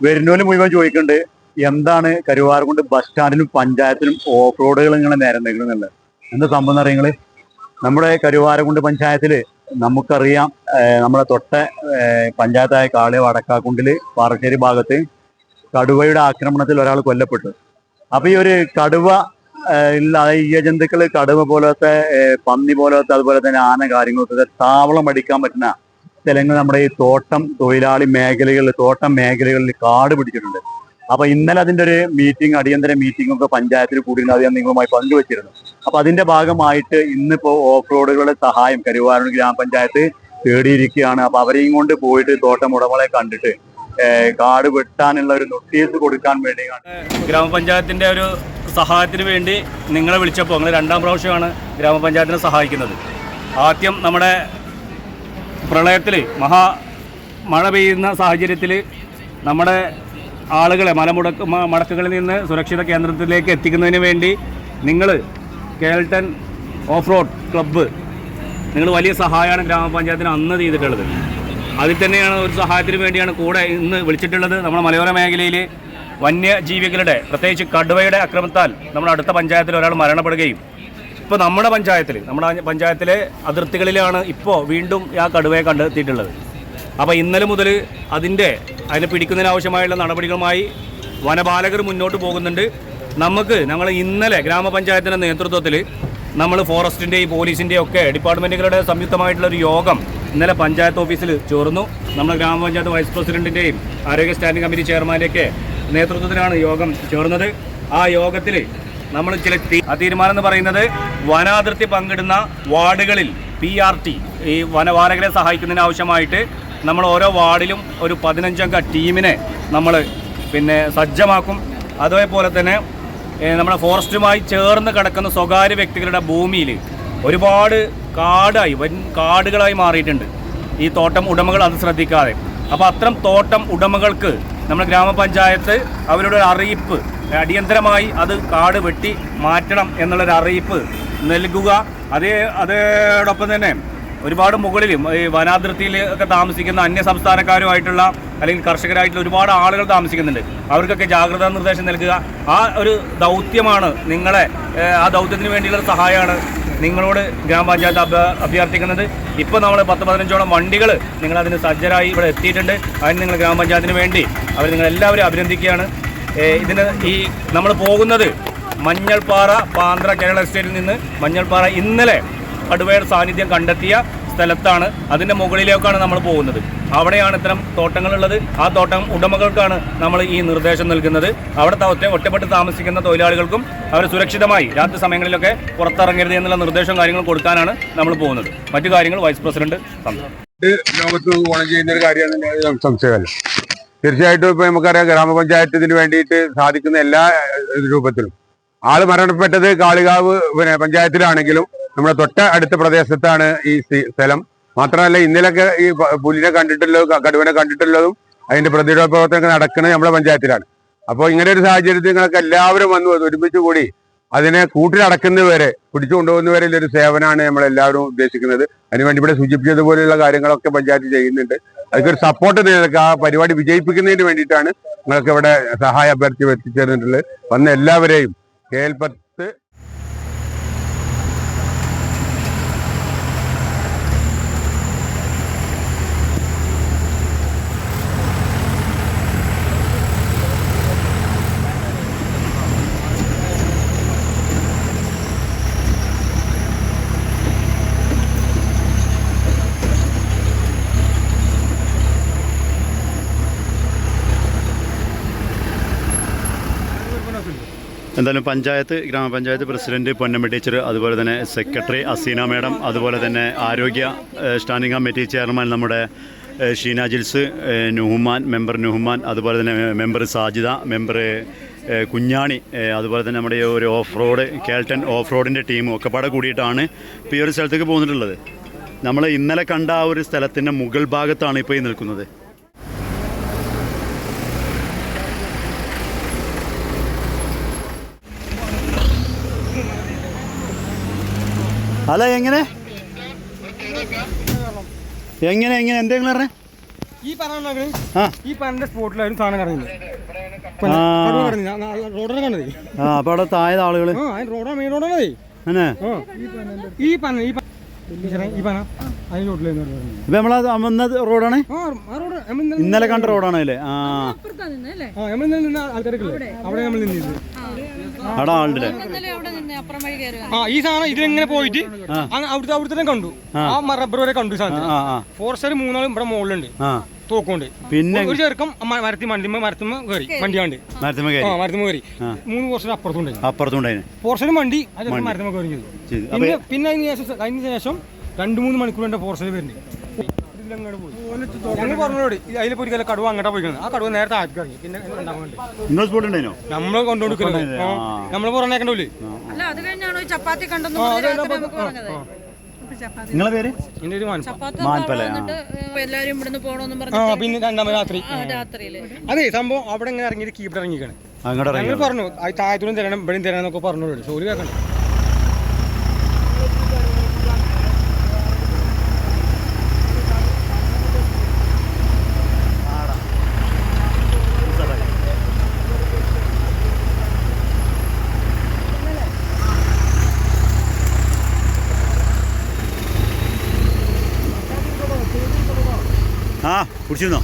വരുന്നോൽ മുഴുവൻ ചോദിക്കുന്നുണ്ട് എന്താണ് കരുവാർ കൊണ്ട് ബസ് സ്റ്റാൻഡിനും പഞ്ചായത്തിനും ഓഫ് റോഡുകൾ ഇങ്ങനെ നിരന്നിരിക്കുന്നുള്ളത് എന്താ സംഭവം അറിയങ്ങൾ നമ്മുടെ കരുവാരകുണ്ട് പഞ്ചായത്തിൽ നമുക്കറിയാം നമ്മുടെ തൊട്ട പഞ്ചായത്തായ കാളി വടക്കാക്കുണ്ടിൽ പാറശ്ശേരി ഭാഗത്ത് കടുവയുടെ ആക്രമണത്തിൽ ഒരാൾ കൊല്ലപ്പെട്ടു. അപ്പൊ ഈ ഒരു കടുവ ഇല്ല ഈയജന്തുക്കൾ കടുവ പോലത്തെ പന്നി പോലത്തെ അതുപോലെ തന്നെ ആന കാര്യങ്ങളൊക്കെ താവളം അടിക്കാൻ പറ്റുന്ന സ്ഥലങ്ങൾ നമ്മുടെ ഈ തോട്ടം തൊഴിലാളി മേഖലകളിൽ തോട്ടം മേഖലകളിൽ കാട് പിടിച്ചിട്ടുണ്ട്. അപ്പൊ ഇന്നലെ അതിന്റെ ഒരു മീറ്റിംഗ് അടിയന്തര മീറ്റിംഗ് ഒക്കെ പഞ്ചായത്തിൽ കൂടിയിരുന്നു അത് ഞാൻ നിങ്ങളുമായി പങ്കുവച്ചിരുന്നു. അപ്പൊ അതിന്റെ ഭാഗമായിട്ട് ഇന്നിപ്പോ ഓഫ് റോഡുകളുടെ സഹായം കരുവാരൂർ ഗ്രാമപഞ്ചായത്ത് തേടിയിരിക്കുകയാണ്. അപ്പൊ അവരെയും കൊണ്ട് പോയിട്ട് തോട്ടം ഉടമകളെ കണ്ടിട്ട് കാട് വെട്ടാനുള്ള ഒരു നോട്ടീസ് കൊടുക്കാൻ വേണ്ടിയാണ് ഗ്രാമപഞ്ചായത്തിന്റെ ഒരു സഹായത്തിന് വേണ്ടി നിങ്ങളെ വിളിച്ചപ്പോൾ നിങ്ങൾ രണ്ടാം പ്രാവശ്യമാണ് ഗ്രാമപഞ്ചായത്തിനെ സഹായിക്കുന്നത്. ആദ്യം നമ്മുടെ പ്രളയത്തിൽ മഹാ മഴ പെയ്യുന്ന സാഹചര്യത്തിൽ നമ്മുടെ ആളുകളെ മലമുടക്ക് മടക്കുകളിൽ നിന്ന് സുരക്ഷിത കേന്ദ്രത്തിലേക്ക് എത്തിക്കുന്നതിന് വേണ്ടി നിങ്ങൾ കേൾട്ടൺ ഓഫ് റോഡ് ക്ലബ്ബ് നിങ്ങൾ വലിയ സഹായമാണ് ഗ്രാമപഞ്ചായത്തിന് അന്ന് ചെയ്തിട്ടുള്ളത്. അതിൽ തന്നെയാണ് ഒരു സഹായത്തിന് വേണ്ടിയാണ് കൂടെ ഇന്ന് വിളിച്ചിട്ടുള്ളത് നമ്മുടെ മലയോര മേഖലയിൽ വന്യജീവികളുടെ പ്രത്യേകിച്ച് കടുവയുടെ അക്രമത്താൽ നമ്മുടെ അടുത്ത പഞ്ചായത്തിൽ ഒരാൾ മരണപ്പെടുകയും ഇപ്പോൾ നമ്മുടെ പഞ്ചായത്തിൽ നമ്മുടെ പഞ്ചായത്തിലെ അതിർത്തികളിലാണ് ഇപ്പോൾ വീണ്ടും ആ കടുവയെ കണ്ടെത്തിയിട്ടുള്ളത്. അപ്പോൾ ഇന്നലെ മുതൽ അതിന്റെ അതിനെ പിടിക്കുന്നതിനാവശ്യമായുള്ള നടപടികളുമായി വനപാലകർ മുന്നോട്ട് പോകുന്നുണ്ട്. നമുക്ക് ഞങ്ങൾ ഇന്നലെ ഗ്രാമപഞ്ചായത്തിന്റെ നേതൃത്വത്തിൽ നമ്മൾ ഫോറസ്റ്റിന്റെയും പോലീസിന്റെയും ഒക്കെ ഡിപ്പാർട്ട്മെന്റുകളുടെ സംയുക്തമായിട്ടുള്ള ഒരു യോഗം ഇന്നലെ പഞ്ചായത്ത് ഓഫീസിൽ ചേർന്നു. നമ്മുടെ ഗ്രാമപഞ്ചായത്ത് വൈസ് പ്രസിഡന്റിന്റെയും ആരോഗ്യ സ്റ്റാൻഡിംഗ് കമ്മിറ്റി ചെയർമാന്റെയൊക്കെ നേതൃത്വത്തിലാണ് യോഗം ചേർന്നത്. ആ യോഗത്തിൽ നമ്മൾ ചില ആ തീരുമാനം എന്ന് പറയുന്നത് വനാതിർത്തി പങ്കിടുന്ന വാർഡുകളിൽ പി ആർ ടി ഈ വനപാലകരെ സഹായിക്കുന്നതിന് ആവശ്യമായിട്ട് നമ്മൾ ഓരോ വാർഡിലും ഒരു പതിനഞ്ചംഗ ടീമിനെ നമ്മൾ പിന്നെ സജ്ജമാക്കും. അതേപോലെ തന്നെ നമ്മുടെ ഫോറസ്റ്റുമായി ചേർന്ന് കിടക്കുന്ന സ്വകാര്യ വ്യക്തികളുടെ ഭൂമിയിൽ ഒരുപാട് കാടായി വൻ കാടുകളായി മാറിയിട്ടുണ്ട്. ഈ തോട്ടം ഉടമകൾ അത് ശ്രദ്ധിക്കാതെ. അപ്പോൾ അത്തരം തോട്ടം ഉടമകൾക്ക് നമ്മുടെ ഗ്രാമപഞ്ചായത്ത് അവരുടെ അറിയിപ്പ് അടിയന്തരമായി അത് കാട് വെട്ടി മാറ്റണം എന്നുള്ളൊരു അറിയിപ്പ് നൽകുക. അതേ അതോടൊപ്പം തന്നെ ഒരുപാട് മുകളിലും ഈ വനാതിർത്തിയിൽ ഒക്കെ താമസിക്കുന്ന അന്യ സംസ്ഥാനക്കാരുമായിട്ടുള്ള അല്ലെങ്കിൽ കർഷകരായിട്ടുള്ള ഒരുപാട് ആളുകൾ താമസിക്കുന്നുണ്ട്. അവർക്കൊക്കെ ജാഗ്രതാ നിർദ്ദേശം നൽകുക. ആ ഒരു ദൗത്യമാണ് നിങ്ങളെ ആ ദൗത്യത്തിന് വേണ്ടിയുള്ള സഹായമാണ് നിങ്ങളോട് ഗ്രാമപഞ്ചായത്ത് അഭ്യ അഭ്യർത്ഥിക്കുന്നത് ഇപ്പോൾ നമ്മൾ പത്ത് പതിനഞ്ചോളം വണ്ടികൾ നിങ്ങൾ അതിന് സജ്ജരായി ഇവിടെ എത്തിയിട്ടുണ്ട്. അതിന് നിങ്ങൾ ഗ്രാമപഞ്ചായത്തിന് വേണ്ടി അവർ നിങ്ങളെല്ലാവരും അഭിനന്ദിക്കുകയാണ്. ഇതിന് ഈ നമ്മൾ പോകുന്നത് മഞ്ഞൾപ്പാറ പാന്ത്ര കേരള എസ്റ്റേറ്റിൽ നിന്ന് മഞ്ഞൾപ്പാറ ഇന്നലെ കടുവയുടെ സാന്നിധ്യം കണ്ടെത്തിയ സ്ഥലത്താണ് അതിന്റെ മുകളിലേക്കാണ് നമ്മൾ പോകുന്നത്. അവിടെയാണ് ഇത്തരം തോട്ടങ്ങളുള്ളത്. ആ തോട്ടം ഉടമകൾക്കാണ് നമ്മൾ ഈ നിർദ്ദേശം നൽകുന്നത്. അവിടെ ഒറ്റ ഒറ്റപ്പെട്ട് താമസിക്കുന്ന തൊഴിലാളികൾക്കും അവർ സുരക്ഷിതമായി രാത്രി സമയങ്ങളിലൊക്കെ പുറത്തിറങ്ങരുത് എന്നുള്ള നിർദ്ദേശം കാര്യങ്ങൾ കൊടുക്കാനാണ് നമ്മൾ പോകുന്നത്. മറ്റു കാര്യങ്ങൾ വൈസ് പ്രസിഡന്റ് ഗുണം ചെയ്യുന്ന ഒരു കാര്യമാണ് സംശയമല്ല. തീർച്ചയായിട്ടും ഇപ്പൊ നമുക്കറിയാം ഗ്രാമപഞ്ചായത്ത് ഇതിന് വേണ്ടിയിട്ട് സാധിക്കുന്ന എല്ലാ രൂപത്തിലും. ആൾ മരണപ്പെട്ടത് കാളികാവ് പിന്നെ പഞ്ചായത്തിലാണെങ്കിലും നമ്മുടെ തൊട്ട അടുത്ത പ്രദേശത്താണ് ഈ സ്ഥലം. മാത്രമല്ല ഇന്നലൊക്കെ ഈ പുലിനെ കണ്ടിട്ടുള്ളതും കടുവനെ കണ്ടിട്ടുള്ളതും അതിന്റെ പ്രതിരോധ പ്രവർത്തനങ്ങൾ നടക്കുന്നത് നമ്മുടെ പഞ്ചായത്തിലാണ്. അപ്പോൾ ഇങ്ങനെ ഒരു സാഹചര്യത്തിൽ നിങ്ങൾക്ക് എല്ലാവരും വന്നു ഒരുമിച്ച് കൂടി അതിനെ കൂട്ടിലടക്കുന്നവരെ പിടിച്ചു കൊണ്ടുപോകുന്നവരെ ഒരു സേവനമാണ് നമ്മൾ എല്ലാവരും ഉദ്ദേശിക്കുന്നത്. അതിനുവേണ്ടി ഇവിടെ സൂചിപ്പിച്ചതുപോലെയുള്ള കാര്യങ്ങളൊക്കെ പഞ്ചായത്ത് ചെയ്യുന്നുണ്ട്. അതൊക്കെ സപ്പോർട്ട് നിങ്ങൾക്ക് ആ പരിപാടി വിജയിപ്പിക്കുന്നതിന് വേണ്ടിയിട്ടാണ് നിങ്ങൾക്ക് ഇവിടെ സഹായ അഭ്യർത്ഥി എത്തിച്ചേർന്നിട്ടുള്ളത് വന്ന എല്ലാവരെയും കേൾപ്പത്ത് എന്തായാലും പഞ്ചായത്ത് ഗ്രാമപഞ്ചായത്ത് പ്രസിഡന്റ് പൊന്നമ്മ ടീച്ചർ അതുപോലെ തന്നെ സെക്രട്ടറി അസീന മാഡം അതുപോലെ തന്നെ ആരോഗ്യ സ്റ്റാൻഡിംഗ് കമ്മിറ്റി ചെയർമാൻ നമ്മുടെ ഷീന ജിൽസ് നുഹുമാൻ മെമ്പർ നുഹുമാൻ അതുപോലെ തന്നെ മെമ്പർ സാജിദ മെമ്പർ കുഞ്ഞാണി അതുപോലെ തന്നെ നമ്മുടെ ഈ ഒരു ഓഫ് റോഡ് കേൾട്ടൻ ഓഫ് റോഡിന്റെ ടീമും ഒക്കെ പാടെ കൂടിയിട്ടാണ് ഇപ്പോൾ ഈ ഒരു സ്ഥലത്തേക്ക് പോന്നിട്ടുള്ളത് നമ്മൾ ഇന്നലെ കണ്ട ആ ഒരു സ്ഥലത്തിന്റെ മുകൾ ഭാഗത്താണ് ഇപ്പോൾ ഈ നിൽക്കുന്നത്. അല്ല എങ്ങനെ? എങ്ങനെ എങ്ങനെ? എന്തെങ്കിലും പറഞ്ഞേ? ഈ പറഞ്ഞ ആ. ഈ പറഞ്ഞ സ്പോട്ടിലായിരുന്നു സാധനം കറങ്ങുന്നത്. ആ. റോഡാണ് കണ്ടത്. ആ അപ്പോൾ അവിടെ താഴെ ആളുകൾ റോഡാ മെയിൻ ഈ പറഞ്ഞ ഈ ഇപ്പം റോഡാണ്? ഇന്നലെ കണ്ട റോഡാണ് അല്ലേ? ആ. അപ്പുറത്താ നിന്നല്ലേ ആ നമ്മൾ നിന്ന ആൾക്കാരൊക്കെ അവിടെ. നമ്മൾ അവിടെ ആ ഈ സാധനം ഇതിലെങ്ങനെ പോയിട്ട് അവിടുത്തെ അവിടുത്തെ കണ്ടു. ആ. റബ്ബർ വരെ കണ്ടു സാധനം ഫോറസ്റ്റർ മൂന്നാളും ഇവിടെ മുകളിലുണ്ട്. ആ. തോക്കുണ്ട്. പിന്നെ ഒരു ചെറുക്കം മരത്തി വണ്ടിമ മരത്തുമ്മ കയറി വണ്ടിയാണ്ട്. മരത്തുമ്മ ആ കയറി മരത്തുമ്മ കയറി മൂന്ന് പോർഷൻ അപ്പുറത്തുണ്ട് അപ്പുറത്തുണ്ടായിന് പോർഷനും വണ്ടി അത് മരത്തുമ്മ കയറി ചെയ്തു. പിന്നെ പിന്നെ അതിന് ശേഷം അതിന് ശേഷം രണ്ട് മൂന്ന് മണിക്കൂർ എന്റെ ഫോറസ്റ്റിൽ വരുന്നുണ്ട്. ഞങ്ങൾ പറഞ്ഞോട് അതിലെ പോയി കടുവ അങ്ങോട്ടാ പോയിക്കുന്നത് ആ കടുവ നേരത്തെ ആക്കി കഴിഞ്ഞു പിന്നെ നമ്മൾ കൊണ്ടുകൊടുക്കുന്നത് നമ്മൾ പറഞ്ഞേക്കണ്ടല്ലേ ചപ്പാത്തി കണ്ടെന്ന് പറഞ്ഞ് നിങ്ങളെ പേര്? എന്റെ ഒരു മാൻപല, ആ. വന്നിട്ട് എല്ലാവരും ഇവിടുന്ന് പോകണമെന്നും ആ പറഞ്ഞു പിന്നെ രണ്ടാമത് രാത്രി. രാത്രിയിൽ. അതെ സംഭവം അവിടെ ഇങ്ങനെ ഇറങ്ങിയിട്ട് കീപ്പിട്ട് ഇറങ്ങിക്കാണ് അങ്ങോട്ട് ഇറങ്ങി ഞങ്ങൾ പറഞ്ഞു താഴത്തൂരും തരണം ഇവിടെയും തരണം എന്നൊക്കെ പറഞ്ഞു സോറി കേൾക്കണ്ട. ആ കുടിച്ചിരുന്നോ?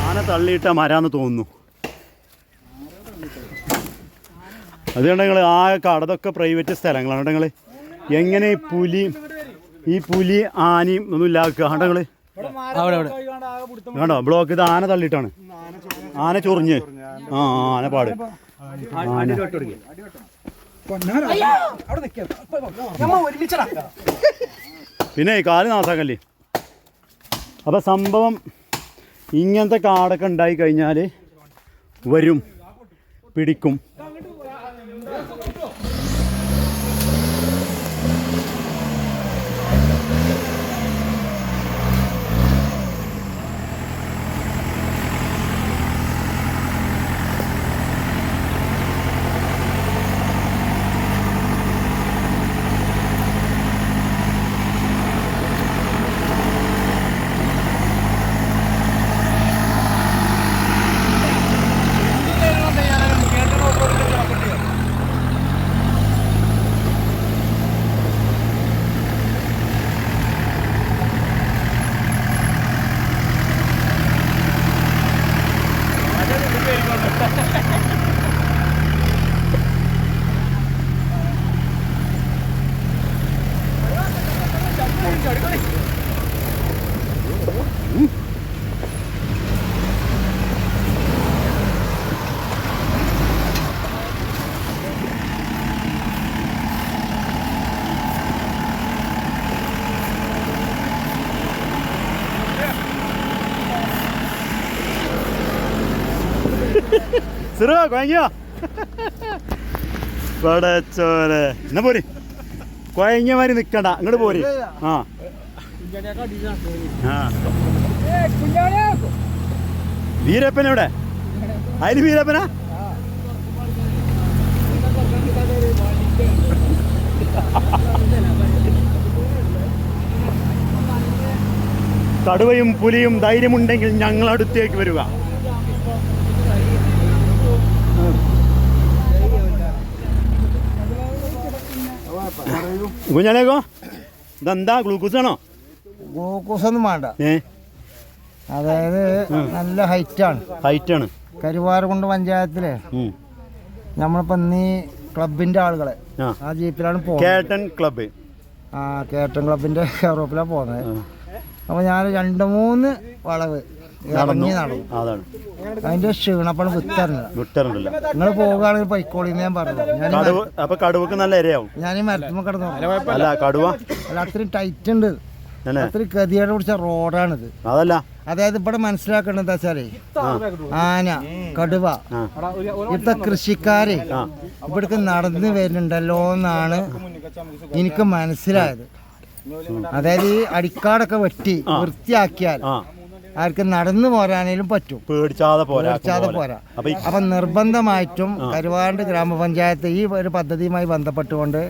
ആന തള്ളിയിട്ട മരാന്ന് തോന്നുന്നു. അതുകൊണ്ട് കണ്ട നിങ്ങൾ ആ കടതൊക്കെ പ്രൈവറ്റ് സ്ഥലങ്ങളാണ് നിങ്ങൾ എങ്ങനെ ഈ പുലി ഈ പുലി ആനയും ഒന്നും ഇല്ലാക്കുക കണ്ടോ നിങ്ങൾ അവിടെ അവിടെ. കണ്ടോ? ബ്ലോക്ക് ഇത് ആന തള്ളിയിട്ടാണ്. ആന ചൊറിഞ്ഞ്. ആ ആന. പാട് ആന പിന്നെ കാൽ നാസാക്കല്ലേ? അപ്പം സംഭവം ഇങ്ങനത്തെ കാടൊക്കെ ഉണ്ടായി കഴിഞ്ഞാൽ വരും പിടിക്കും. സിറോ കുഴങ്ങിയോ പടച്ചോനെ എന്നാ പോരി കുഴങ്ങിയ മാതിരി നിക്കണ്ട. ഇങ്ങോട്ട് പോരി. ആ. ആ. വീരപ്പൻ എവിടെ? അതിന് വീരപ്പനാ? കടുവയും പുലിയും ധൈര്യമുണ്ടെങ്കിൽ ഞങ്ങളടുത്തേക്ക് വരിക. കുഞ്ഞാലേക്കോ ഇതെന്താ ഗ്ലൂക്കോസ് ആണോ? ഗ്ലൂക്കോസ് ഒന്നും വേണ്ട. ഏ? അതായത് നല്ല ഹൈറ്റാണ്. ഹൈറ്റാണ്. കരുവാരകുണ്ട് പഞ്ചായത്തിലെ. നമ്മളിപ്പോ നീ ക്ലബിന്റെ ആളുകളെ ആ. ജീപ്പിലാണ് പോകുന്നത്. ക്ലബ്ബ് ആ കേട്ടൻ ക്ലബിന്റെ യൂറോപ്പിലാണ് പോകുന്നത്. അപ്പൊ ഞാൻ രണ്ട് മൂന്ന് വളവ് നടന്നു. അതാണ്. അതിന്റെ ക്ഷീണപ്പണം വിത്തറിഞ്ഞത് വിട്ടറുണ്ടല്ലോ നിങ്ങൾ പോകുകയാണെങ്കിൽ പൈക്കോളിന്ന് ഞാൻ പറഞ്ഞു ഞാൻ കടുവ അപ്പൊ കടുവക്ക് നല്ല ഇരയാവും. ഞാൻ ഈ മരത്തുമ്പോ കിടന്നു അല്ല കടുവ? അല്ല അത്രയും ടൈറ്റ് ഉണ്ട്. അല്ലേ അത്രയും ഗതിയോടെ പിടിച്ച റോഡാണിത്. അതല്ല. അതായത് ഇവിടെ മനസ്സിലാക്കേണ്ടത് എന്താ വെച്ചാലേ ആന കടുവ ആ. ഇവിടുത്തെ കൃഷിക്കാര് ഇവിടേക്ക് നടന്നു വരുന്നുണ്ടല്ലോ എന്നാണ് എനിക്ക് മനസ്സിലായത്. അതായത് ഈ അടിക്കാടൊക്കെ വെട്ടി വൃത്തിയാക്കിയാൽ ആ. ആർക്ക് നടന്നു പോരാനേലും പറ്റും. പേടിച്ചാതെ പോരാ പേടിച്ചാതെ പോരാ. അപ്പൊ നിർബന്ധമായിട്ടും കരുവാണ്ട് ഗ്രാമപഞ്ചായത്ത് ഈ ഒരു പദ്ധതിയുമായി ബന്ധപ്പെട്ടുകൊണ്ട്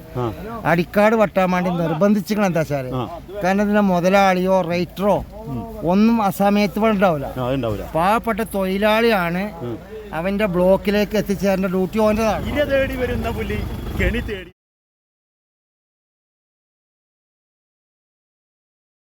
അടിക്കാട് വട്ടാൻ വേണ്ടി നിർബന്ധിച്ചിരിക്കണം എന്താ വെച്ചാൽ. കാരണം ഇതിന്റെ മുതലാളിയോ റൈറ്ററോ ഒന്നും അസമയത്ത് ഇവിടെ ഉണ്ടാവില്ല. പാവപ്പെട്ട തൊഴിലാളിയാണ് അവന്റെ ബ്ലോക്കിലേക്ക് എത്തിച്ചേരേണ്ട ഡ്യൂട്ടി ഓന്റെതാണ്.